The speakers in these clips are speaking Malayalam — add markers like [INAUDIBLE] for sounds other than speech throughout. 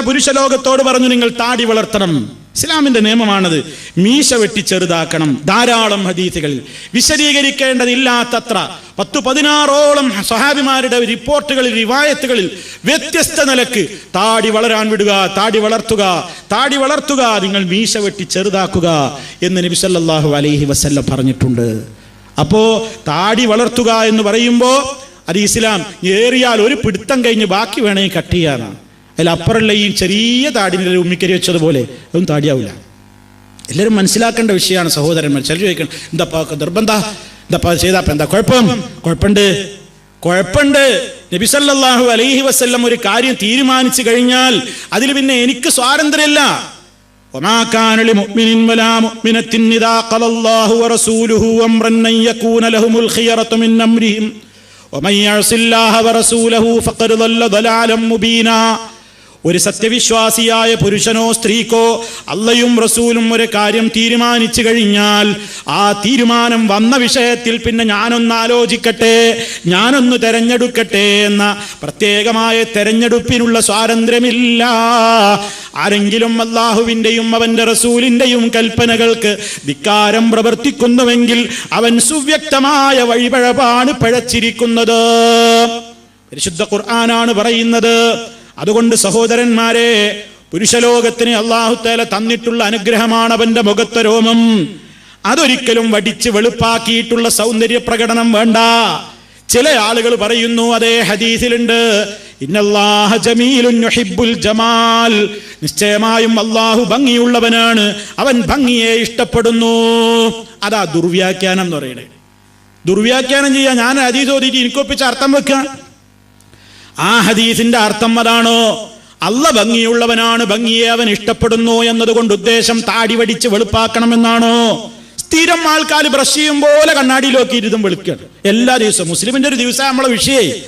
പുരുഷ ലോകത്തോട് പറഞ്ഞു നിങ്ങൾ താടി വളർത്തണം. ഇസ്ലാമിന്റെ നിയമമാണത്. മീശ വെട്ടി ചെറുതാക്കണം. ധാരാളം ഹദീസുകളിൽ. വിശദീകരിക്കേണ്ടതില്ലാത്തത്ര. പത്തു പതിനാറോളം സഹാബിമാരുടെ റിപ്പോർട്ടുകളിൽ റിവായത്തുകളിൽ വ്യത്യസ്ത നിലയ്ക്ക് താടി വളരാൻ വിടുക താടി വളർത്തുക താടി വളർത്തുക നിങ്ങൾ മീശ വെട്ടി ചെറുതാക്കുക എന്ന് നബി സല്ലല്ലാഹു അലൈഹി വസല്ലം പറഞ്ഞിട്ടുണ്ട്. അപ്പോ താടി വളർത്തുക എന്ന് പറയുമ്പോൾ അത് ഇസ്ലാം ഏറിയാൽ ഒരു പിടുത്തം കഴിഞ്ഞ് ബാക്കി വേണമെങ്കിൽ കട്ട് ചെയ്യാനാണ്. അതിലപ്പുറമുള്ള ഈ ചെറിയ താടിനെ ഉമ്മിക്കരി വെച്ചതുപോലെ അതൊന്നും താടിയാവില്ല എല്ലാവരും മനസ്സിലാക്കേണ്ട വിഷയമാണ് സഹോദരന്മാർ ചിലർ ചോദിക്കണം എന്താപ്പാ നിർബന്ധ എന്താപ്പാ ചെയ്താപ്പ എന്താ കുഴപ്പം കുഴപ്പമുണ്ട് കുഴപ്പമുണ്ട് നബിസല്ലാഹു അലൈഹി വസ്ല്ലം ഒരു കാര്യം തീരുമാനിച്ചു കഴിഞ്ഞാൽ അതിൽ പിന്നെ എനിക്ക് സ്വാതന്ത്ര്യമില്ല وما كان لمؤمن ولا مؤمنة إذا قضى الله ورسوله أمرا أن يكون لهم الخيرة من أمرهم ومن يعص الله ورسوله فقد ضل ضلالا مبينا ഒരു സത്യവിശ്വാസിയായ പുരുഷനോ സ്ത്രീക്കോ അള്ളയും റസൂലും ഒരു കാര്യം തീരുമാനിച്ചു കഴിഞ്ഞാൽ ആ തീരുമാനം വന്ന വിഷയത്തിൽ പിന്നെ ഞാനൊന്ന് ആലോചിക്കട്ടെ ഞാനൊന്ന് തെരഞ്ഞെടുക്കട്ടെ എന്ന പ്രത്യേകമായ തെരഞ്ഞെടുപ്പിനുള്ള സ്വാതന്ത്ര്യമില്ല. ആരെങ്കിലും അള്ളാഹുവിന്റെയും അവന്റെ റസൂലിന്റെയും കൽപ്പനകൾക്ക് ധിക്കാരം പ്രവർത്തിക്കുന്നുവെങ്കിൽ അവൻ സുവ്യക്തമായ വഴിപഴപാണ് പഴച്ചിരിക്കുന്നത്. പരിശുദ്ധ ഖുർആനാണ് പറയുന്നത് അതുകൊണ്ട് സഹോദരന്മാരെ പുരുഷലോകത്തിന് അള്ളാഹുത്തേല തന്നിട്ടുള്ള അനുഗ്രഹമാണ് അവന്റെ മുഖത്തെ രോമം. അതൊരിക്കലും വടിച്ച് വെളുപ്പാക്കിയിട്ടുള്ള സൗന്ദര്യ പ്രകടനം വേണ്ട. ചില ആളുകൾ പറയുന്നു അതേ ഹദീസിലുണ്ട് ജമാൽ. നിശ്ചയമായും അള്ളാഹു ഭംഗിയുള്ളവനാണ് അവൻ ഭംഗിയെ ഇഷ്ടപ്പെടുന്നു. അതാ ദുർവ്യാഖ്യാനം എന്ന് പറയണേ ദുർവ്യാഖ്യാനം ചെയ്യാൻ ഞാൻ ഓതിയിട്ട് എനിക്കൊപ്പിച്ച് അർത്ഥം വെക്കുക. ആ ഹദീസിന്റെ അർത്ഥം അതാണോ? അല്ല ഭംഗിയുള്ളവനാണ് ഭംഗിയെ അവൻ ഇഷ്ടപ്പെടുന്നു എന്നതുകൊണ്ട് ഉദ്ദേശം താടി വടിച്ച് വെളുപ്പാക്കണമെന്നാണോ? സ്ഥിരം ആൾക്കാർ ബ്രഷ് ചെയ്യും പോലെ കണ്ണാടി നോക്കിയിരുന്നും വെളുക്കുകയാണ് എല്ലാ ദിവസവും. മുസ്ലിമിന്റെ ഒരു ദിവസം നമ്മളെ വിഷയമായി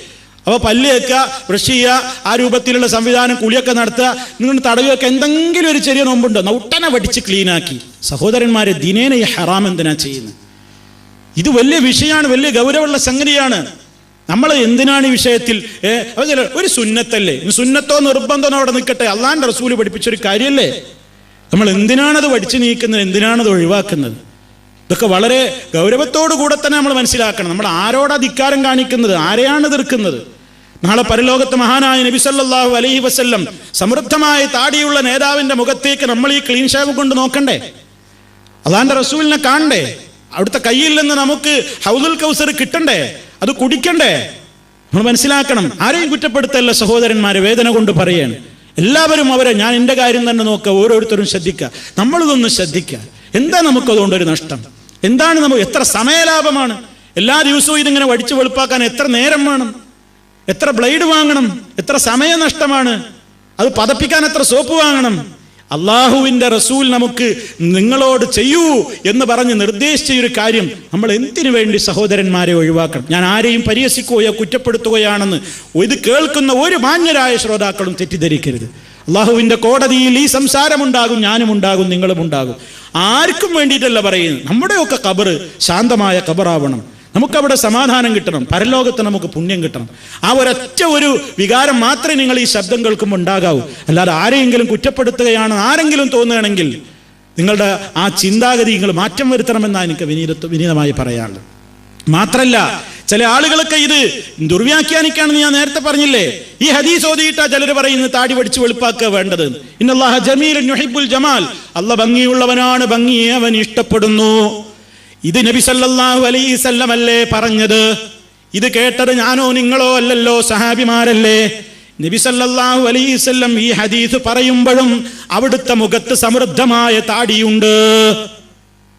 അപ്പൊ പല്ല് വെക്കുക ബ്രഷ് ചെയ്യുക ആ രൂപത്തിലുള്ള സംവിധാനം കുളിയൊക്കെ നടത്തുക നിങ്ങൾ തടവിയൊക്കെ എന്തെങ്കിലും ഒരു ചെറിയ നോമ്പുണ്ടോ? നൗട്ടനെ വടിച്ച് ക്ലീനാക്കി സഹോദരന്മാരെ ദിനേന ഈ ഹറാം എന്തിനാ ചെയ്യുന്നത്? ഇത് വലിയ വിഷയമാണ് വലിയ ഗൗരവമുള്ള സംഗതിയാണ്. നമ്മൾ എന്തിനാണ് ഈ വിഷയത്തിൽ ഒരു സുന്നത്തല്ലേ? സുന്നത്തോ നിർബന്ധമോ അവിടെ നിൽക്കട്ടെ. അള്ളാന്റെ റസൂൽ പഠിപ്പിച്ചൊരു കാര്യമല്ലേ നമ്മൾ എന്തിനാണത് പഠിച്ചു നീക്കുന്നത്? എന്തിനാണത് ഒഴിവാക്കുന്നത്? ഇതൊക്കെ വളരെ ഗൗരവത്തോടു കൂടെ തന്നെ നമ്മൾ മനസ്സിലാക്കണം. നമ്മൾ ആരോടാ ധിക്കാരം കാണിക്കുന്നത്? ആരെയാണ് എതിർക്കുന്നത്? നാളെ പരലോകത്ത് മഹാനായ നബി സല്ലല്ലാഹു അലൈഹി വസല്ലം സമൃദ്ധമായ താടിയുള്ള നേതാവിന്റെ മുഖത്തേക്ക് നമ്മൾ ഈ ക്ലീൻ ഷേവ് കൊണ്ട് നോക്കണ്ടേ? അള്ളാന്റെ റസൂലിനെ കാണണ്ടേ? അവിടുത്തെ കയ്യിൽ നിന്ന് നമുക്ക് ഹൗദുൽ കൗസർ കിട്ടണ്ടേ? അത് കുടിക്കണ്ടേ? നമ്മൾ മനസ്സിലാക്കണം. ആരെയും കുറ്റപ്പെടുത്തല്ല സഹോദരന്മാരെ വേദന കൊണ്ട് പറയാണ്. എല്ലാവരും അവരെ ഞാൻ എന്റെ കാര്യം തന്നെ നോക്കുക ഓരോരുത്തരും ശ്രദ്ധിക്കുക. നമ്മളിതൊന്ന് ശ്രദ്ധിക്കുക. എന്താ നമുക്കതുകൊണ്ടൊരു നഷ്ടം? എന്താണ് നമുക്ക് എത്ര സമയലാഭമാണ്? എല്ലാ ദിവസവും ഇതിങ്ങനെ വടിച്ചു വെളുപ്പാക്കാൻ എത്ര നേരം വേണം? എത്ര ബ്ലേഡ് വാങ്ങണം? എത്ര സമയനഷ്ടമാണ്? അത് പതപ്പിക്കാൻ എത്ര സോപ്പ് വാങ്ങണം? അള്ളാഹുവിന്റെ റസൂൽ നമുക്ക് നിങ്ങളോട് ചെയ്യൂ എന്ന് പറഞ്ഞ് നിർദ്ദേശിച്ച ഒരു കാര്യം നമ്മൾ എന്തിനു വേണ്ടി സഹോദരന്മാരെ ഒഴിവാക്കണം? ഞാൻ ആരെയും പരിഹസിക്കുകയോ കുറ്റപ്പെടുത്തുകയാണെന്ന് ഇത് കേൾക്കുന്ന ഒരു മാന്യരായ ശ്രോതാക്കളും തെറ്റിദ്ധരിക്കരുത്. അള്ളാഹുവിന്റെ കോടതിയിൽ ഈ സംസാരമുണ്ടാകും ഞാനും ഉണ്ടാകും നിങ്ങളും ഉണ്ടാകും. ആർക്കും വേണ്ടിയിട്ടല്ല പറയുന്നത്. നമ്മുടെയൊക്കെ കബറ് ശാന്തമായ കബറാവണം നമുക്കവിടെ സമാധാനം കിട്ടണം. പരലോകത്ത് നമുക്ക് പുണ്യം കിട്ടണം. ആ ഒരൊറ്റ ഒരു വികാരം മാത്രമേ നിങ്ങൾ ഈ ശബ്ദം കേൾക്കുമ്പോൾ ഉണ്ടാകാവൂ. അല്ലാതെ ആരെയെങ്കിലും കുറ്റപ്പെടുത്തുകയാണ് ആരെങ്കിലും തോന്നുകയാണെങ്കിൽ നിങ്ങളുടെ ആ ചിന്താഗതി നിങ്ങൾ മാറ്റം വരുത്തണമെന്നാണ് എനിക്ക് വിനീത വിനീതമായി പറയാനുള്ളത്. മാത്രല്ല ചില ആളുകളൊക്കെ ഇത് ദുർവ്യാഖ്യാനിക്കാണെന്ന് ഞാൻ നേരത്തെ പറഞ്ഞില്ലേ? ഈ ഹദീസ് ഓതിയിട്ടാ ചിലർ പറയുന്നത് താടി പഠിച്ച് വെളുപ്പാക്കുക വേണ്ടത്. ഇന്നല്ലാഹ ജമീൽ ജമാൽ. അല്ല ഭംഗിയുള്ളവനാണ് ഭംഗിയെ അവൻ ഇഷ്ടപ്പെടുന്നു. ഇത് നബി സല്ലല്ലാഹു അലൈഹി സല്ലമല്ലേ പറഞ്ഞത്? ഇത് കേട്ടത് ഞാനോ നിങ്ങളോ അല്ലല്ലോ സഹാബിമാരല്ലേ? നബി സല്ലല്ലാഹു അലൈഹി ഈ ഹദീസ് പറയുമ്പോഴും അവിടുത്തെ മുഖത്ത് സമൃദ്ധമായ താടിയുണ്ട്.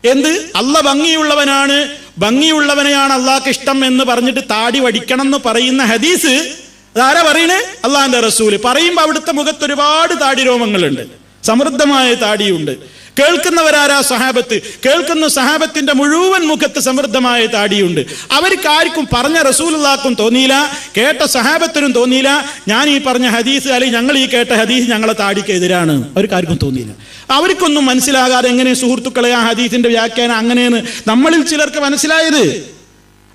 എന്ത്? അല്ല ഭംഗിയുള്ളവനാണ്. ഭംഗിയുള്ളവനെയാണ് അള്ളാഹ്ക്ക് ഇഷ്ടം എന്ന് പറഞ്ഞിട്ട് താടി വടിക്കണം എന്ന് പറയുന്ന ഹദീസ് അതാരാ പറയണേ? അള്ളാഹിന്റെ റസൂൽ. പറയുമ്പോ അവിടുത്തെ മുഖത്ത് ഒരുപാട് താടി രോമങ്ങളുണ്ട്. സമൃദ്ധമായ താടിയുണ്ട്. കേൾക്കുന്നവരാരാ സഹാബത്ത്? കേൾക്കുന്ന സഹാബത്തിന്റെ മുഴുവൻ മുഖത്ത് സമൃദ്ധമായ താടിയുണ്ട്. അവർക്ക് ആർക്കും പറഞ്ഞ റസൂലുള്ളാക്കും തോന്നിയില്ല. കേട്ട സഹാബത്തിനും തോന്നിയില്ല. ഞാൻ ഈ പറഞ്ഞ ഹദീസ് അല്ലെങ്കിൽ ഞങ്ങൾ ഈ കേട്ട ഹദീസ് ഞങ്ങളെ താടിക്ക് എതിരാണ്. അവർക്ക് ആർക്കും തോന്നിയില്ല. അവർക്കൊന്നും മനസ്സിലാകാതെ എങ്ങനെ സുഹൃത്തുക്കളെ ആ ഹദീസിന്റെ വ്യാഖ്യാനം അങ്ങനെയെന്ന് നമ്മളിൽ ചിലർക്ക് മനസ്സിലായത്?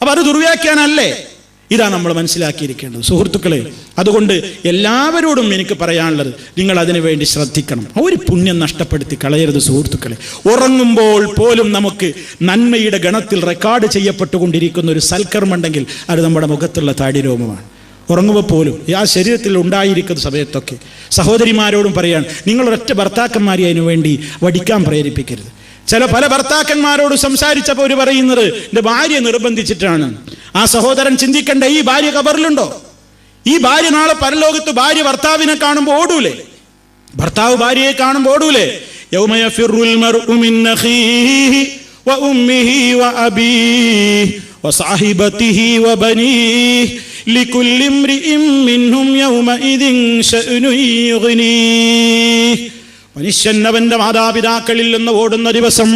അപ്പൊ അത് ദുർവ്യാഖ്യാനല്ലേ? ഇതാ നമ്മൾ മനസ്സിലാക്കിയിരിക്കേണ്ടത്. സുഹൃത്തുക്കളെ അതുകൊണ്ട് എല്ലാവരോടും എനിക്ക് പറയാനുള്ളത് നിങ്ങൾ അതിനു വേണ്ടി ശ്രദ്ധിക്കണം. ഒരു പുണ്യം നഷ്ടപ്പെടുത്തി കളയരുത് സുഹൃത്തുക്കളെ. ഉറങ്ങുമ്പോൾ പോലും നമുക്ക് നന്മയുടെ ഗണത്തിൽ റെക്കോർഡ് ചെയ്യപ്പെട്ടുകൊണ്ടിരിക്കുന്ന ഒരു സൽക്കർമ്മമുണ്ടെങ്കിൽ അത് നമ്മുടെ മുഖത്തുള്ള താടിരോമമാണ് ഉറങ്ങുമ്പോൾ പോലും ആ ശരീരത്തിൽ ഉണ്ടായിരിക്കുന്ന സമയത്തൊക്കെ സഹോദരിമാരോടും പറയാണ് നിങ്ങളൊരൊറ്റ ഭർത്താക്കന്മാരെ അതിനു വേണ്ടി വടിക്കാൻ പ്രേരിപ്പിക്കരുത്. ചില പല ഭർത്താക്കന്മാരോട് സംസാരിച്ചപ്പോൾ അവർ പറയുന്നത് എന്റെ ഭാര്യ നിർബന്ധിച്ചിട്ടാണ് ആ സഹോദരൻ ചിന്തിക്കേണ്ട ഈ ഭാര്യ കബറിലുണ്ടോ ഈ ഭാര്യ നാളെ പരലോകത്ത് ഭാര്യ ഭർത്താവിനെ കാണുമ്പോൾ ഓടൂലേ? ഭർത്താവ് ഭാര്യയെ കാണുമ്പോൾ ഓടൂലേ? മനുഷ്യൻ അവന്റെ മാതാപിതാക്കളിൽ നിന്ന് ഓടുന്ന ദിവസം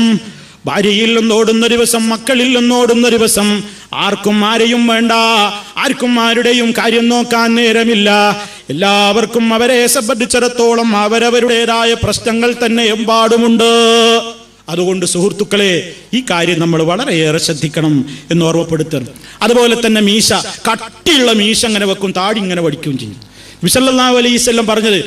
ഭാര്യയിൽ നിന്നോടുന്ന ദിവസം മക്കളിൽ നിന്നോടുന്ന ദിവസം ആർക്കും ആരെയും വേണ്ട ആർക്കും ആരുടെയും കാര്യം നോക്കാൻ നേരമില്ല. എല്ലാവർക്കും അവരെ സംബന്ധിച്ചിടത്തോളം അവരവരുടേതായ പ്രശ്നങ്ങൾ തന്നെ എമ്പാടുമുണ്ട്. അതുകൊണ്ട് സുഹൃത്തുക്കളെ ഈ കാര്യം നമ്മൾ വളരെയേറെ ശ്രദ്ധിക്കണം എന്ന് ഓർമ്മപ്പെടുത്തണം അതുപോലെ തന്നെ മീശ കട്ടിയുള്ള മീശ അങ്ങനെ വെക്കും താടി ഇങ്ങനെ വടിക്കുകയും ചെയ്യും. വിസല്ലാ അലൈസ് എല്ലാം പറഞ്ഞത്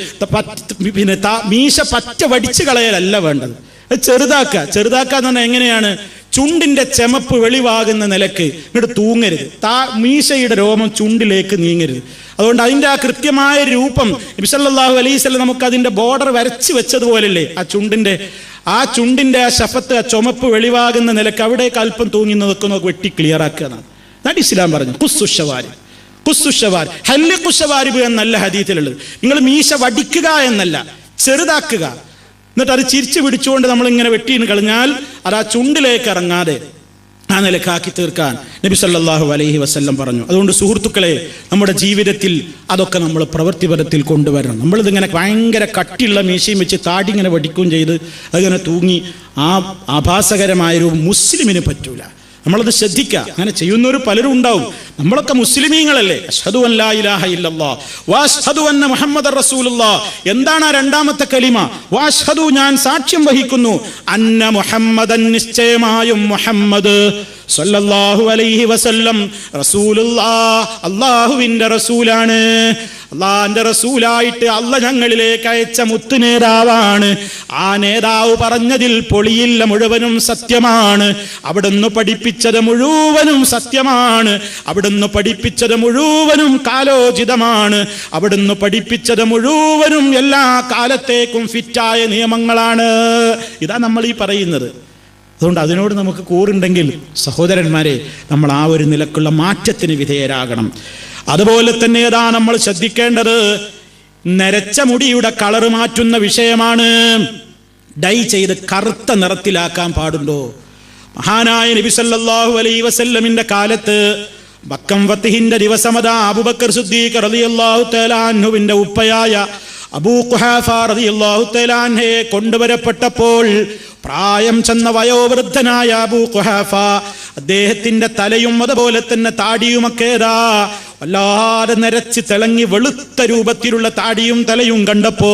പിന്നെ മീശ പറ്റ വടിച്ചു കളയലല്ല വേണ്ടത്. ചെറുതാക്കുക ചെറുതാക്കുക എന്ന് പറഞ്ഞാൽ എങ്ങനെയാണ്? ചുണ്ടിന്റെ ചെമപ്പ് വെളിവാകുന്ന നിലയ്ക്ക് ഇങ്ങോട്ട് തൂങ്ങരുത്. താ മീശയുടെ രോമം ചുണ്ടിലേക്ക് നീങ്ങരുത്. അതുകൊണ്ട് അതിന്റെ ആ കൃത്യമായ രൂപം നബിസല്ലാഹു അലൈസ്വല്ല നമുക്ക് അതിന്റെ ബോർഡർ വരച്ച് വെച്ചതുപോലല്ലേ ആ ചുണ്ടിന്റെ ആ ചുണ്ടിന്റെ ആ ശഫത്ത് ആ ചുമപ്പ് വെളിവാകുന്ന നിലയ്ക്ക് അവിടേക്ക് അല്പം തൂങ്ങി നിൽക്കുന്ന വെട്ടി ക്ലിയർ ആക്കുക എന്നാണ്. എന്നാണ് ഇസ്ലാം പറഞ്ഞു കുസ്സുഷവാരി കുസ്സുഷവാരി ഹല്ല് കുശവാരിബ് എന്നല്ല ഹദീത്തിലുള്ളത്. നിങ്ങൾ മീശ വടിക്കുക എന്നല്ല ചെറുതാക്കുക. എന്നിട്ട് അത് ചിരിച്ചു പിടിച്ചുകൊണ്ട് നമ്മളിങ്ങനെ വെട്ടിന്ന് കളഞ്ഞാൽ അത് ആ ചുണ്ടിലേക്ക് ഇറങ്ങാതെ ആ നിലക്കാക്കി തീർക്കാൻ നബി സല്ലാഹു അലൈഹി വസ്ല്ലം പറഞ്ഞു. അതുകൊണ്ട് സുഹൃത്തുക്കളെ നമ്മുടെ ജീവിതത്തിൽ അതൊക്കെ നമ്മൾ പ്രവൃത്തിപരത്തിൽ കൊണ്ടുവരണം. നമ്മളിതിങ്ങനെ ഭയങ്കര കട്ടിയുള്ള മീശയും വെച്ച് താടി ഇങ്ങനെ വടിക്കുകയും ചെയ്ത് അതിങ്ങനെ തൂങ്ങി ആ ആഭാസകരമായ ഒരു മുസ്ലിമിന് പറ്റൂല. നമ്മളത് ശ്രദ്ധിക്കുക അങ്ങനെ ചെയ്യുന്നവർ പലരും ഉണ്ടാവും. നമ്മളൊക്കെ മുസ്ലിമീങ്ങളല്ലേ? അഷ്ഹദു അന്ന എന്താണ് ആ രണ്ടാമത്തെ കലിമ? വാഷു ഞാൻ സാക്ഷ്യം വഹിക്കുന്നു. അന്ന മുഹമ്മദൻ നിശ്ചയമായും മുഹമ്മദ്. സല്ലല്ലാഹു അലൈഹി വസല്ലം. റസൂലുള്ളാ അല്ലാഹുവിന്റെ റസൂലാണ്. അള്ളാന്റെ റസൂലായിട്ട് അല്ല ഞങ്ങളിലേക്ക് അയച്ച മുത്തു നേതാവാണ്. ആ നേതാവ് പറഞ്ഞതിൽ പൊളിയില്ല മുഴുവനും സത്യമാണ്. അവിടുന്ന് പഠിപ്പിച്ചത് മുഴുവനും സത്യമാണ്. അവിടുന്ന് പഠിപ്പിച്ചത് മുഴുവനും കാലോചിതമാണ്. അവിടുന്ന് പഠിപ്പിച്ചത് മുഴുവനും എല്ലാ കാലത്തേക്കും ഫിറ്റായ നിയമങ്ങളാണ്. ഇതാ നമ്മൾ ഈ പറയുന്നത്. അതുകൊണ്ട് അതിനോട് നമുക്ക് കൂറുണ്ടെങ്കിൽ സഹോദരന്മാരെ നമ്മൾ ആ ഒരു നിലക്കുള്ള മാറ്റത്തിന് വിധേയരാകണം. അതുപോലെ തന്നെ ഏതാ നമ്മൾ ശ്രദ്ധിക്കേണ്ടത്? നരച്ച മുടിയുടെ കളർ മാറ്റുന്ന വിഷയമാണ്. ഡൈ ചെയ്ത് കറുത്ത നിറത്തിലാക്കാൻ പാടുണ്ടോ? മഹാനായ നബി സല്ലല്ലാഹു അലൈഹി വസല്ലമിന്റെ കാലത്ത് ബക്കം വത്തിഹിന്റെ ദിവസമത അബുബക്കർ സിദ്ദീഖ് റളിയല്ലാഹു തആല അൻഹുവിന്റെ ഉപ്പയായ കൊണ്ടുവരപ്പെട്ടപ്പോൾ പ്രായം ചെന്ന വയോവൃദ്ധനായ അബൂ ഖുഹാഫ അദ്ദേഹത്തിന്റെ തലയും അതുപോലെ തന്നെ താടിയുമൊക്കെ ഏതാ വല്ലാതെ നിരച്ച് തിളങ്ങി വെളുത്ത രൂപത്തിലുള്ള താടിയും തലയും കണ്ടപ്പോ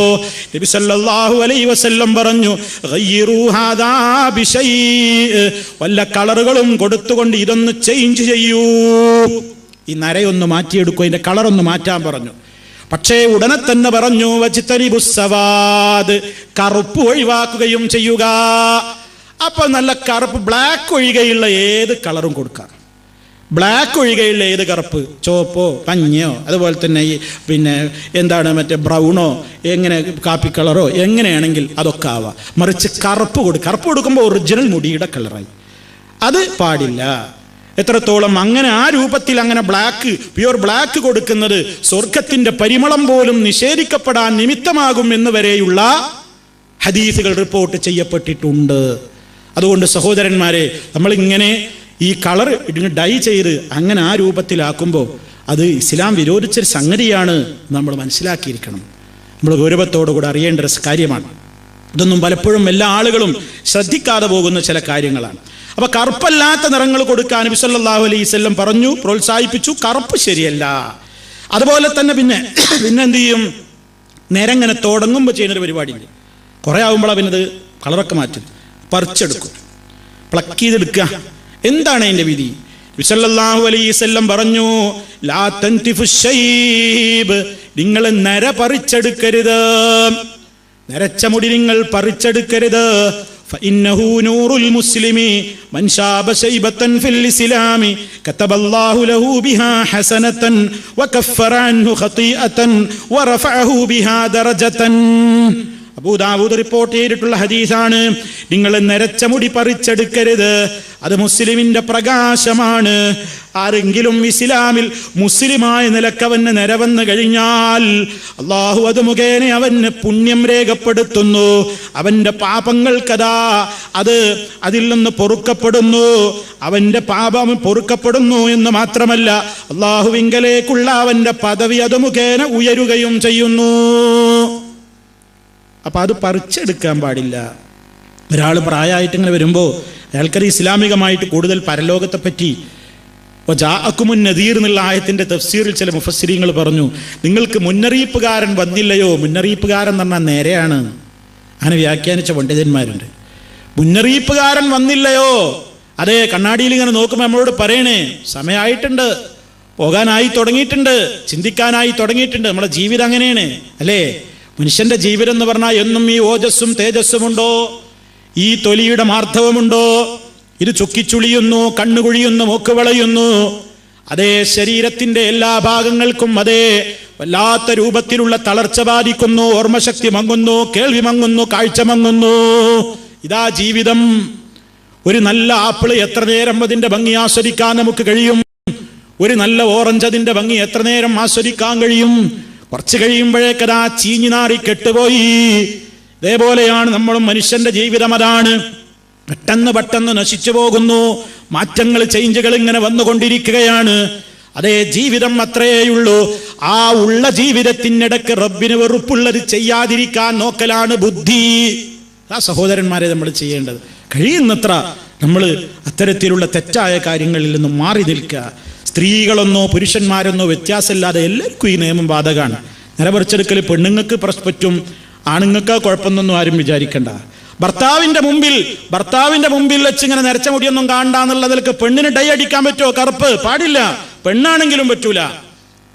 സല്ലല്ലാഹു അലൈഹി വസല്ലം പറഞ്ഞു. വല്ല കളറുകളും കൊടുത്തുകൊണ്ട് ഇതൊന്ന് ചേഞ്ച് ചെയ്യൂ ഈ നരയൊന്ന് മാറ്റിയെടുക്കും അതിന്റെ കളറൊന്ന് മാറ്റാൻ പറഞ്ഞു പക്ഷേ ഉടനെ തന്നെ പറഞ്ഞു വജിത്തരിബുസവാദ് കറുപ്പ് ഒഴിവാക്കുകയും ചെയ്യുക. അപ്പൊ നല്ല കറുപ്പ് ബ്ലാക്ക് ഒഴികെയുള്ള ഏത് കളറും കൊടുക്കാം ബ്ലാക്ക് ഒഴികെയുള്ള ഏത് കറുപ്പ്? ചുവപ്പോ മഞ്ഞയോ അതുപോലെ തന്നെ ഈ പിന്നെ എന്താണ് മറ്റേ ബ്രൗണോ എങ്ങനെ കാപ്പി കളറോ എങ്ങനെയാണെങ്കിൽ അതൊക്കെ ആവാം. മറിച്ച് കറുപ്പ് കൊടുക്കും കറുപ്പ് കൊടുക്കുമ്പോൾ ഒറിജിനൽ മുടിയുടെ കളറായി അത് പാടില്ല. എത്രത്തോളം അങ്ങനെ ആ രൂപത്തിൽ അങ്ങനെ ബ്ലാക്ക് പ്യുവർ ബ്ലാക്ക് കൊടുക്കുന്നത് സ്വർഗത്തിന്റെ പരിമളം പോലും നിഷേധിക്കപ്പെടാൻ നിമിത്തമാകും എന്ന് വരെയുള്ള ഹദീസുകൾ റിപ്പോർട്ട് ചെയ്യപ്പെട്ടിട്ടുണ്ട്. അതുകൊണ്ട് സഹോദരന്മാരെ നമ്മളിങ്ങനെ ഈ കളർ ഇതിന് ഡൈ ചെയ്ത് അങ്ങനെ ആ രൂപത്തിലാക്കുമ്പോൾ അത് ഇസ്ലാം വിരോധിച്ചൊരു സംഗതിയാണ് നമ്മൾ മനസ്സിലാക്കിയിരിക്കണം. നമ്മൾ ഗൗരവത്തോടു കൂടെ അറിയേണ്ട ഒരു കാര്യമാണ്. ഇതൊന്നും പലപ്പോഴും എല്ലാ ആളുകളും ശ്രദ്ധിക്കാതെ പോകുന്ന ചില കാര്യങ്ങളാണ്. അപ്പൊ കറുപ്പല്ലാത്ത നിറങ്ങൾ കൊടുക്കാൻ നബി സല്ലല്ലാഹു അലൈഹി സ്വല്ലം പറഞ്ഞു പ്രോത്സാഹിപ്പിച്ചു. കറുപ്പ് ശരിയല്ല. അതുപോലെ തന്നെ പിന്നെ [COUGHS] പിന്നെ എന്ത് ചെയ്യും? നേരങ്ങനെ തുടങ്ങുമ്പോൾ ചെയ്യുന്നൊരു പരിപാടിയില്ല കുറേ ആകുമ്പോൾ അവനത് കളറൊക്കെ മാറ്റും. പറിച്ചെടുക്കും. പ്ലക്ക് ചെയ്തെടുക്കുക. എന്താണ് അതിന്റെ വിധി? വിസല്ലാഹു അലൈസ്വല്ലം പറഞ്ഞു നിങ്ങൾ നര പറിച്ചെടുക്കരുത്. നരച്ച മുടി നിങ്ങൾ പറിച്ചെടുക്കരുത്. فإنه نور المسلم. من شاب شيبة في الإسلام كتب الله له بها حسنة وكفر عنه خطيئة ورفعه بها درجة. അബൂദാവൂദ് റിപ്പോർട്ട് ചെയ്തിട്ടുള്ള ഹദീസാണ്. നിങ്ങൾ നരച്ച മുടി പറിച്ചെടുക്കരുത്. അത് മുസ്ലിമിന്റെ പ്രകാശമാണ്. ആരെങ്കിലും ഇസ്ലാമിൽ മുസ്ലിമായ നിലക്കവന് നിരവന്ന് കഴിഞ്ഞാൽ അള്ളാഹു അത് മുഖേന അവന് പുണ്യം രേഖപ്പെടുത്തുന്നു. അവന്റെ പാപങ്ങൾക്കതാ അത് അതിൽ നിന്ന് പൊറുക്കപ്പെടുന്നു. അവന്റെ പാപം പൊറുക്കപ്പെടുന്നു എന്ന് മാത്രമല്ല അള്ളാഹുവിങ്കലേക്കുള്ള അവന്റെ പദവി അത് മുഖേന ഉയരുകയും ചെയ്യുന്നു. അപ്പം അത് പറിച്ചെടുക്കാൻ പാടില്ല. ഒരാൾ പ്രായമായിട്ട് ഇങ്ങനെ വരുമ്പോൾ അയാൾക്കത് ഇസ്ലാമികമായിട്ട് കൂടുതൽ പരലോകത്തെ പറ്റി ജാഅക്കുമുൻ നദീർ എന്നുള്ള ആയത്തിന്റെ തഫ്സീറിൽ ചില മുഫസ്സിരിങ്ങൾ പറഞ്ഞു നിങ്ങൾക്ക് മുന്നറിയിപ്പുകാരൻ വന്നില്ലയോ? മുന്നറിയിപ്പുകാരൻ പറഞ്ഞാൽ നേരെയാണ്. അങ്ങനെ വ്യാഖ്യാനിച്ച പണ്ഡിതന്മാരുണ്ട്. മുന്നറിയിപ്പുകാരൻ വന്നില്ലയോ? അതെ കണ്ണാടിയിൽ ഇങ്ങനെ നോക്കുമ്പോൾ നമ്മളോട് പറയണേ സമയമായിട്ടുണ്ട് പോകാനായി തുടങ്ങിയിട്ടുണ്ട് ചിന്തിക്കാനായി തുടങ്ങിയിട്ടുണ്ട് നമ്മുടെ ജീവിതം അങ്ങനെയാണ്. അല്ലേ? മനുഷ്യന്റെ ജീവിതം എന്ന് പറഞ്ഞാൽ എന്നും ഈ ഓജസ്സും തേജസ്സും ഉണ്ടോ ഈ തൊലിയുടെ മാർദ്ധവമുണ്ടോ? ഇത് ചുക്കിച്ചുളിയുന്നു കണ്ണുകുഴിയുന്നു മൂക്ക് വളയുന്നു അതേ ശരീരത്തിന്റെ എല്ലാ ഭാഗങ്ങൾക്കും അതേ വല്ലാത്ത രൂപത്തിലുള്ള തളർച്ച ബാധിക്കുന്നു ഓർമ്മശക്തി മങ്ങുന്നു കേൾവി മങ്ങുന്നു കാഴ്ച മങ്ങുന്നു. ഇതാ ജീവിതം. ഒരു നല്ല ആപ്പിൾ എത്ര നേരം അതിന്റെ ഭംഗി ആസ്വദിക്കാൻ നമുക്ക് കഴിയും? ഒരു നല്ല ഓറഞ്ച് അതിന്റെ ഭംഗി എത്ര നേരം ആസ്വദിക്കാൻ കഴിയും? കുറച്ച് കഴിയുമ്പോഴേക്കതാ ചീഞ്ഞു നാറി കെട്ടുപോയി. ഇതേപോലെയാണ് നമ്മളും മനുഷ്യന്റെ ജീവിതം അതാണ്. പെട്ടെന്ന് പെട്ടെന്ന് നശിച്ചു പോകുന്നു. മാറ്റങ്ങൾ ചേഞ്ചുകൾ ഇങ്ങനെ വന്നുകൊണ്ടിരിക്കുകയാണ്. അതേ ജീവിതം അത്രയേയുള്ളൂ. ആ ഉള്ള ജീവിതത്തിനിടക്ക് റബ്ബിന് വെറുപ്പുള്ളത് ചെയ്യാതിരിക്കാൻ നോക്കലാണ് ബുദ്ധി. ആ സഹോദരന്മാരെ നമ്മൾ ചെയ്യേണ്ടത്. കഴിയുന്നത്ര നമ്മൾ അത്തരത്തിലുള്ള തെറ്റായ കാര്യങ്ങളിൽ നിന്നും മാറി നിൽക്കുക. സ്ത്രീകളെന്നോ പുരുഷന്മാരൊന്നോ വ്യത്യാസമില്ലാതെ എല്ലാവർക്കും ഈ നിയമം ബാധകമാണ്. നിലപറിച്ചെടുക്കൽ പെണ്ണുങ്ങൾക്ക് പറ്റും ആണുങ്ങൾക്ക് കുഴപ്പമൊന്നും ആരും വിചാരിക്കണ്ട. ഭർത്താവിന്റെ മുമ്പിൽ ഭർത്താവിന്റെ മുമ്പിൽ വെച്ച് ഇങ്ങനെ നരച്ച മുടിയൊന്നും കാണണ്ടെന്നുള്ളതിലേക്ക് പെണ്ണിന് ഡൈ അടിക്കാൻ പറ്റുമോ? കറുപ്പ് പാടില്ല. പെണ്ണാണെങ്കിലും പറ്റൂല.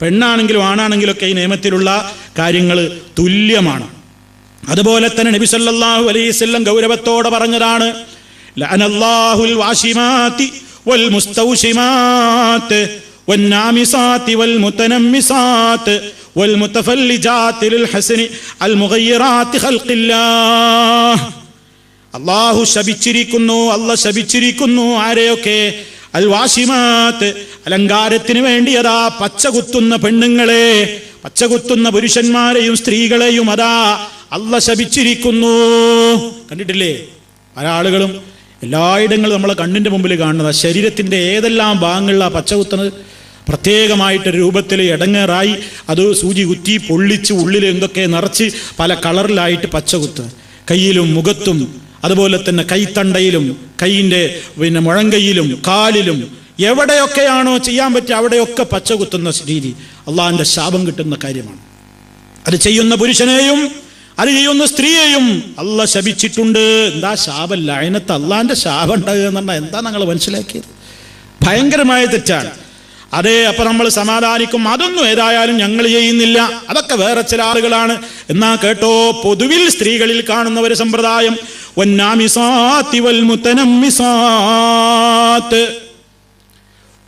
പെണ്ണാണെങ്കിലും ആണാണെങ്കിലും ഒക്കെ ഈ നിയമത്തിലുള്ള കാര്യങ്ങൾ തുല്യമാണ്. അതുപോലെ തന്നെ നബി സല്ലല്ലാഹു വസല്ലം ഗൗരവത്തോടെ പറഞ്ഞതാണ് ലഅനല്ലാഹുൽ വൽ മുസ്തൗശിമാത് والنامصات والمتنمصات والمتفلجات للحسن المغيرات خلق الله അള്ളാഹു ശപിച്ചിരിക്കുന്നു അല്ല ശപിച്ചിരിക്കുന്നു ആരെയൊക്കെ അൽ വാശിമാത്ത് അലങ്കാരത്തിന് വേണ്ടി അതാ പച്ച കുത്തുന്ന പെണ്ണുങ്ങളെ പച്ച കുത്തുന്ന പുരുഷന്മാരെയും സ്ത്രീകളെയും അതാ അല്ല ശപിച്ചിരിക്കുന്നു കണ്ടിട്ടില്ലേ പല ആളുകളും എല്ലായിടങ്ങളും നമ്മളെ കണ്ണിന്റെ മുമ്പിൽ കാണുന്നത്. ശരീരത്തിന്റെ ഏതെല്ലാം ഭാഗങ്ങളിലാണ് പച്ച കുത്തുന്നത്? പ്രത്യേകമായിട്ട് രൂപത്തിൽ ഇടങ്ങേറായി അത് സൂചി കുത്തി പൊള്ളിച്ച് ഉള്ളിൽ എന്തൊക്കെ നിറച്ച് പല കളറിലായിട്ട് പച്ച കുത്ത് കയ്യിലും മുഖത്തും അതുപോലെ തന്നെ കൈത്തണ്ടയിലും കൈയിന്റെ പിന്നെ മുഴങ്കയിലും കാലിലും എവിടെയൊക്കെയാണോ ചെയ്യാൻ പറ്റുക അവിടെയൊക്കെ പച്ചകുത്തുന്ന രീതി. അള്ളാഹിന്റെ ശാപം കിട്ടുന്ന കാര്യമാണ്. അത് ചെയ്യുന്ന പുരുഷനെയും അത് ചെയ്യുന്ന സ്ത്രീയെയും അല്ല ശപിച്ചിട്ടുണ്ട്. എന്താ ശാപല്ല? അതിനകത്ത് അള്ളാന്റെ ശാപം ഉണ്ടാകുക എന്ന് പറഞ്ഞാൽ എന്താ ഞങ്ങൾ മനസ്സിലാക്കിയത്? ഭയങ്കരമായ തെറ്റാണ്. അതെ അപ്പൊ നമ്മൾ സമാധാനിക്കും. അതൊന്നും ഏതായാലും ഞങ്ങൾ ചെയ്യുന്നില്ല. അതൊക്കെ വേറെ ചില ആളുകളാണ്. എന്നാ കേട്ടോ പൊതുവിൽ സ്ത്രീകളിൽ കാണുന്ന ഒരു സമ്പ്രദായം.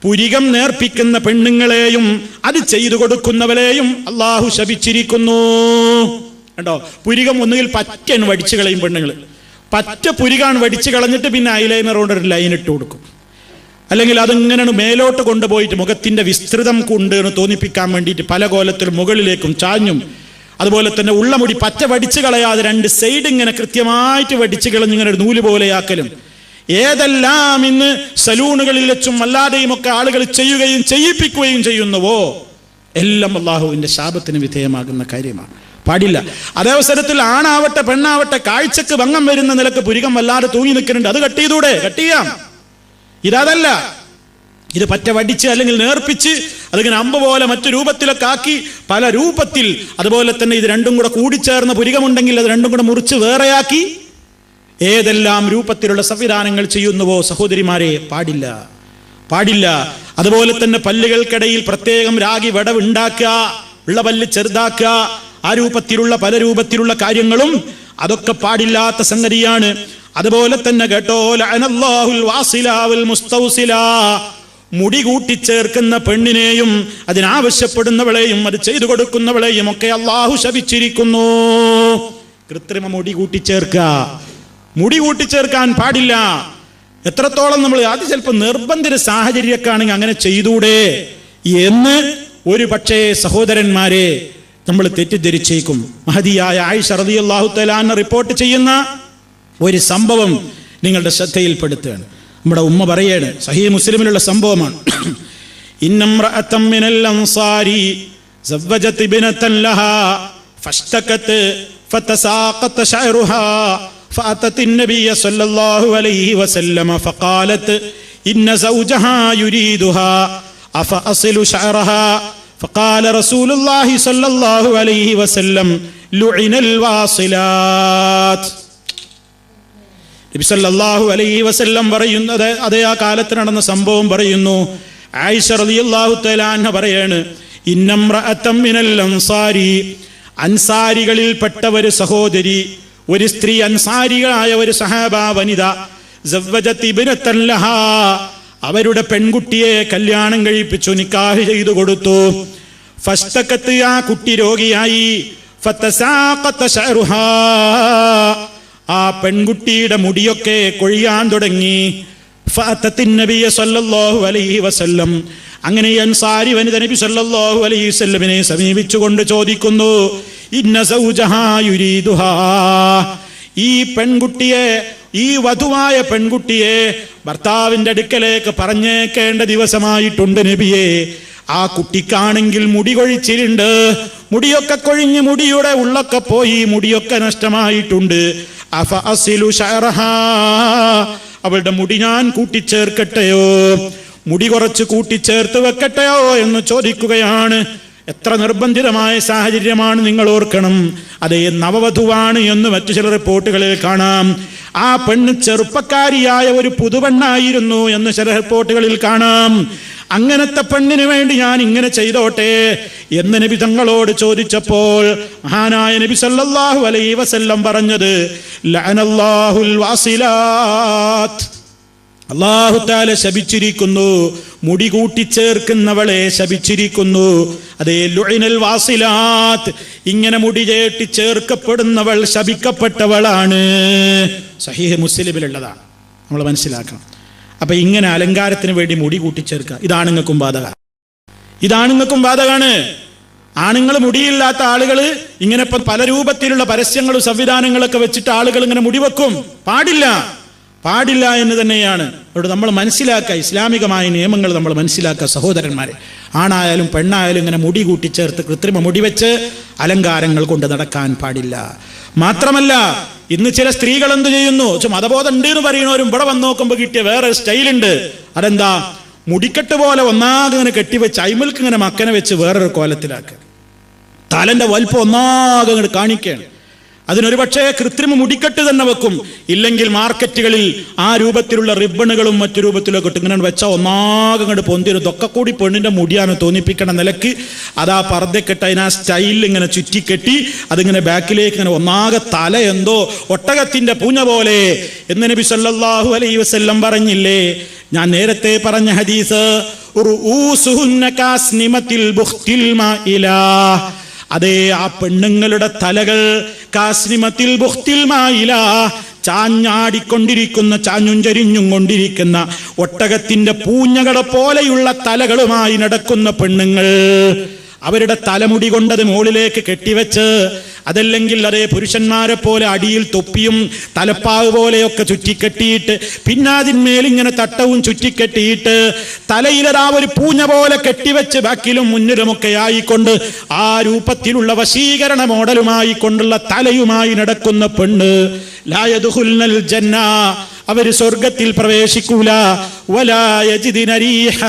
പുരികം നേർപ്പിക്കുന്ന പെണ്ണുങ്ങളെയും അത് ചെയ്തു കൊടുക്കുന്നവരെയും അള്ളാഹു ശപിച്ചിരിക്കുന്നു. കേട്ടോ പുരികം ഒന്നുകിൽ പറ്റൻ വടിച്ചു കളയും പെണ്ണുങ്ങൾ പറ്റ പുരികാൻ വടിച്ചു കളഞ്ഞിട്ട് പിന്നെ ഐലൈനർ കൊണ്ട് ഒരു ലൈൻ ഇട്ട് കൊടുക്കും. അല്ലെങ്കിൽ അതിങ്ങനെ മേലോട്ട് കൊണ്ടുപോയിട്ട് മുഖത്തിന്റെ വിസ്തൃതം കൊണ്ട് എന്ന് തോന്നിപ്പിക്കാൻ വേണ്ടിയിട്ട് പല കോലത്തിലും മുകളിലേക്കും ചാഞ്ഞും. അതുപോലെ തന്നെ ഉള്ളമുടി പച്ച വടിച്ചു കളയാതെ രണ്ട് സൈഡ് ഇങ്ങനെ കൃത്യമായിട്ട് വടിച്ചു കളഞ്ഞ് ഇങ്ങനെ ഒരു നൂൽ പോലെയാക്കലും ഏതെല്ലാം ഇന്ന് സലൂണുകളിൽ വെച്ചും അല്ലാതെയും ഒക്കെ ആളുകൾ ചെയ്യുകയും ചെയ്യിപ്പിക്കുകയും ചെയ്യുന്നുവോ? എല്ലാം അള്ളാഹുവിന്റെ ശാപത്തിന് വിധേയമാകുന്ന കാര്യമാണ്. പാടില്ല. അതേ അവസരത്തിൽ ആണാവട്ടെ പെണ്ണാവട്ടെ കാഴ്ചക്ക് ഭംഗം വരുന്ന നിലയ്ക്ക് പുരികം വല്ലാതെ തൂങ്ങി നിൽക്കുന്നുണ്ട്. അത് കട്ട് ചെയ്തൂടെ? കട്ട് ചെയ്യാം. ഇതല്ല ഇത് പറ്റ വടിച്ച് അല്ലെങ്കിൽ നേർപ്പിച്ച് അതിങ്ങനെ അമ്പ് പോലെ മറ്റു രൂപത്തിലൊക്കെ ആക്കി പല രൂപത്തിൽ അതുപോലെ തന്നെ ഇത് രണ്ടും കൂടെ കൂടിച്ചേർന്ന പുരികമുണ്ടെങ്കിൽ അത് രണ്ടും കൂടെ മുറിച്ച് വേറെയാക്കി ഏതെല്ലാം രൂപത്തിലുള്ള സംവിധാനങ്ങൾ ചെയ്യുന്നുവോ സഹോദരിമാരെ? പാടില്ല. പാടില്ല. അതുപോലെ തന്നെ പല്ലുകൾക്കിടയിൽ പ്രത്യേകം രാഗി വിടവുണ്ടാക്കുക ഉള്ള പല്ല് ചെറുതാക്കുക ആ രൂപത്തിലുള്ള പല രൂപത്തിലുള്ള കാര്യങ്ങളും അതൊക്കെ പാടില്ലാത്ത സംഗതിയാണ്. അതുപോലെ തന്നെ കേട്ടോ മുടി കൂട്ടിച്ചേർക്കുന്ന പെണ്ണിനെയും അതിനാവശ്യപ്പെടുന്നവളെയും അത് ചെയ്തു കൊടുക്കുന്നവളെയും ഒക്കെ അള്ളാഹു ശപിച്ചിരിക്കുന്നു. കൃത്രിമ മുടി കൂട്ടിച്ചേർക്കുക മുടി കൂട്ടിച്ചേർക്കാൻ പാടില്ല. എത്രത്തോളം നമ്മൾ അത് ചിലപ്പോൾ നിർബന്ധിത സാഹചര്യമൊക്കെ ആണെങ്കിൽ അങ്ങനെ ചെയ്തൂടെ? എന്ന് ഒരു പക്ഷേ സഹോദരന്മാരെ നമ്മൾ തെറ്റിദ്ധരിച്ചേക്കും. മഹതിയായ ആയിഷ റതിയല്ലാഹു തലാന്ന് റിപ്പോർട്ട് ചെയ്യുന്ന ഒരു സംഭവം നിങ്ങളുടെ ശ്രദ്ധയിൽപ്പെടുത്തുകയാണ്. നമ്മുടെ ഉമ്മ പറയാണ് സഹീ മുസ്ലിമിലുള്ള സംഭവമാണ്. ഇന്ന സൗജഹാ യുരീദുഹാ فاشتكت فتساقط شعرها فأتت النبي صلى الله عليه وسلم فقالت إن زوجها يريدها أفأصل شعرها فقال رسول الله صلى الله عليه وسلم لعن الواصلات നബിസല്ലാഹു അലൈഹി വസല്ലം പറയുന്നത് അതേ ആ കാലത്ത് നടന്ന സംഭവം പറയുന്നു ആയിഷ റളിയല്ലാഹു തആല പറയാണ് ഇന്നംറഅത്തം മിനൽ അൻസാരി അൻസാരികളിൽപ്പെട്ട ഒരു സഹോദരി ഒരു സ്ത്രീ അൻസാരികളായ ഒരു സഹാബ വനിത സവ്വജത്ത് ഇബ്നത്തൻ ലഹാ അവരുടെ പെൺകുട്ടിയെ കല്യാണം കഴിപ്പിച്ചു നിക്കാഹ് ചെയ്തു കൊടുത്തു. ഫസ്തക്കത്ത് ആ കുട്ടി രോഗിയായി. ആ പെൺകുട്ടിയുടെ മുടിയൊക്കെ കൊഴിയാൻ തുടങ്ങി. സല്ലല്ലാഹു അലൈഹി വസല്ലം. അങ്ങനെ അൻസാരി വനിത നബി സല്ലല്ലാഹു അലൈഹി വസല്ലമിനെ സമീപിച്ചുകൊണ്ട് ചോദിക്കുന്നു ഇന്ന സൗജഹാ യുരീദുഹാ. ഈ പെൺകുട്ടിയെ ഈ വധുവായ പെൺകുട്ടിയെ ഭർത്താവിന്റെ അടുക്കലേക്ക് പറഞ്ഞേക്കേണ്ട ദിവസമായിട്ടുണ്ട് നബിയെ. ആ കുട്ടിക്കാണെങ്കിൽ മുടി കൊഴിച്ചിലുണ്ട്. മുടിയൊക്കെ കൊഴിഞ്ഞ് മുടിയുടെ ഉള്ളൊക്കെ പോയി മുടിയൊക്കെ നഷ്ടമായിട്ടുണ്ട്. അവളുടെ മുടി ഞാൻ കൂട്ടിച്ചേർക്കട്ടെയോ? മുടി കുറച്ച് കൂട്ടിച്ചേർത്ത് വെക്കട്ടെയോ എന്ന് ചോദിക്കുകയാണ്. എത്ര നിർബന്ധിതമായ സാഹചര്യമാണ് നിങ്ങൾ ഓർക്കണം. അതേ നവവധുവാണ് എന്ന് മറ്റു ചില റിപ്പോർട്ടുകളിൽ കാണാം. ആ പെണ്ണ് ചെറുപ്പക്കാരിയായ ഒരു പുതുപെണ്ണായിരുന്നു എന്ന് ചില റിപ്പോർട്ടുകളിൽ കാണാം. അങ്ങനത്തെ പെണ്ണിന് വേണ്ടി ഞാൻ ഇങ്ങനെ ചെയ്തോട്ടെ എന്ന് നബി തങ്ങളോട് ചോദിച്ചപ്പോൾ മഹാനായ നബി സല്ലല്ലാഹു അലൈഹി വസല്ലം പറഞ്ഞത് ലഅനല്ലാഹുൽ വാസിലാത്ത്. അള്ളാഹു താല ശപിച്ചിരിക്കുന്നു. മുടി കൂട്ടിച്ചേർക്കുന്നവളെ ശപിച്ചിരിക്കുന്നു. അതേ ലുഴിനൽ വാസിലാത്ത്. ഇങ്ങനെ മുടി ചേട്ടി ചേർക്കപ്പെടുന്നവൾ ശപിക്കപ്പെട്ടവളാണ്. സഹീഹ് മുസ്ലിമിലുള്ളതാണ്. നമ്മൾ മനസ്സിലാക്കണം. അപ്പൊ ഇങ്ങനെ അലങ്കാരത്തിന് വേണ്ടി മുടി കൂട്ടിച്ചേർക്കുക ഇതാണുങ്ങൾക്കും ബാധക. ഇതാണുങ്ങൾക്കും ബാധകാണ്. ആണുങ്ങൾ മുടിയില്ലാത്ത ആളുകൾ ഇങ്ങനെ പല രൂപത്തിലുള്ള പരസ്യങ്ങളും സംവിധാനങ്ങളൊക്കെ വെച്ചിട്ട് ആളുകൾ ഇങ്ങനെ മുടി വെക്കും. പാടില്ല. പാടില്ല എന്ന് തന്നെയാണ്. ഇവിടെ നമ്മൾ മനസ്സിലാക്കുക ഇസ്ലാമികമായ നിയമങ്ങൾ നമ്മൾ മനസ്സിലാക്കുക സഹോദരന്മാരെ. ആണായാലും പെണ്ണായാലും ഇങ്ങനെ മുടി കൂട്ടിച്ചേർത്ത് കൃത്രിമ മുടി വെച്ച് അലങ്കാരങ്ങൾ കൊണ്ട് നടക്കാൻ പാടില്ല. മാത്രമല്ല ഇന്ന് ചില സ്ത്രീകൾ എന്ത് ചെയ്യുന്നു? മതബോധം ഉണ്ട് എന്ന് പറയുന്നവരും ഇവിടെ വന്ന് നോക്കുമ്പോൾ കിട്ടിയ വേറെ സ്റ്റൈലുണ്ട് അതെന്താ? മുടിക്കെട്ട് പോലെ ഒന്നാകെ ഇങ്ങനെ കെട്ടിവെച്ച് അയിമൽക്ക് ഇങ്ങനെ മക്കനെ വെച്ച് വേറൊരു കോലത്തിലാക്കുക. തലന്റെ വലിപ്പം ഒന്നാകെ ഇങ്ങോട്ട് കാണിക്കുകയാണ്. അതിനൊരു പക്ഷേ കൃത്രിമ മുടിക്കെട്ട് തന്നെ വെക്കും. ഇല്ലെങ്കിൽ മാർക്കറ്റുകളിൽ ആ രൂപത്തിലുള്ള റിബണുകളും മറ്റു രൂപത്തിലൊക്കെ ഇട്ട് ഇങ്ങനെ വെച്ചാൽ ഒന്നാകെ അങ്ങോട്ട് പൊന്തിരും ഇതൊക്കെ കൂടി പെണ്ണിന്റെ മുടിയാണ് തോന്നിപ്പിക്കണ നിലയ്ക്ക്. അതാ പർദ്ദക്കെട്ട് അതിനാ സ്റ്റൈലിൽ ഇങ്ങനെ ചുറ്റിക്കെട്ടി അതിങ്ങനെ ബാക്കിലേക്ക് ഇങ്ങനെ ഒന്നാകെ തല എന്തോ ഒട്ടകത്തിന്റെ പൂഞ്ഞ പോലെ. എന്ന് നബി സല്ലല്ലാഹു അലൈഹി വസല്ലം പറഞ്ഞില്ലേ? ഞാൻ നേരത്തെ പറഞ്ഞ ഹദീസ് അതേ ആ പെണ്ണുങ്ങളുടെ തലകൾ കാസ്നിമത്തിൽ മായില ചാഞ്ഞാടിക്കൊണ്ടിരിക്കുന്ന ചാഞ്ഞും ചരിഞ്ഞും കൊണ്ടിരിക്കുന്ന ഒട്ടകത്തിന്റെ പൂഞ്ഞകളെ പോലെയുള്ള തലകളുമായി നടക്കുന്ന പെണ്ണുങ്ങൾ അവരുടെ തലമുടി കൊണ്ടത് മുകളിലേക്ക് കെട്ടിവെച്ച് അതല്ലെങ്കിൽ അതേ പുരുഷന്മാരെ പോലെ അടിയിൽ തൊപ്പിയും തലപ്പാവ് പോലെയൊക്കെ ചുറ്റിക്കെട്ടിയിട്ട് പിന്നെ അതിന്മേൽ ഇങ്ങനെ തട്ടവും ചുറ്റിക്കെട്ടിയിട്ട് തലയിലതാ ഒരു പൂഞ്ഞ പോലെ കെട്ടിവെച്ച് ബാക്കിലും മുന്നിലുമൊക്കെ ആയിക്കൊണ്ട് ആ രൂപത്തിലുള്ള വശീകരണ മോഡലുമായി കൊണ്ടുള്ള തലയുമായി നടക്കുന്ന പെണ്ണ് ലായതുഹുൽനൽ ജന്ന അവർ സ്വർഗത്തിൽ പ്രവേശിക്കൂല. വലായജിദിനരീഹ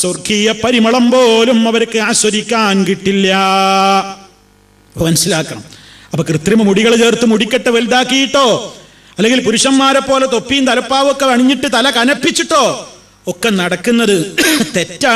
സ്വർഗീയ പരിമളം പോലും അവർക്ക് ആസ്വദിക്കാൻ കിട്ടില്ല. മനസ്സിലാക്കണം. അപ്പൊ കൃത്രിമ മുടികൾ ചേർത്ത് മുടിക്കെട്ട് വലുതാക്കിയിട്ടോ? അല്ലെങ്കിൽ പുരുഷന്മാരെ പോലെ തൊപ്പിയും തലപ്പാവൊക്കെ അണിഞ്ഞിട്ട് തല കനപ്പിച്ചിട്ടോ? ഒക്കെ നടക്കുന്നത് തെറ്റാണ്.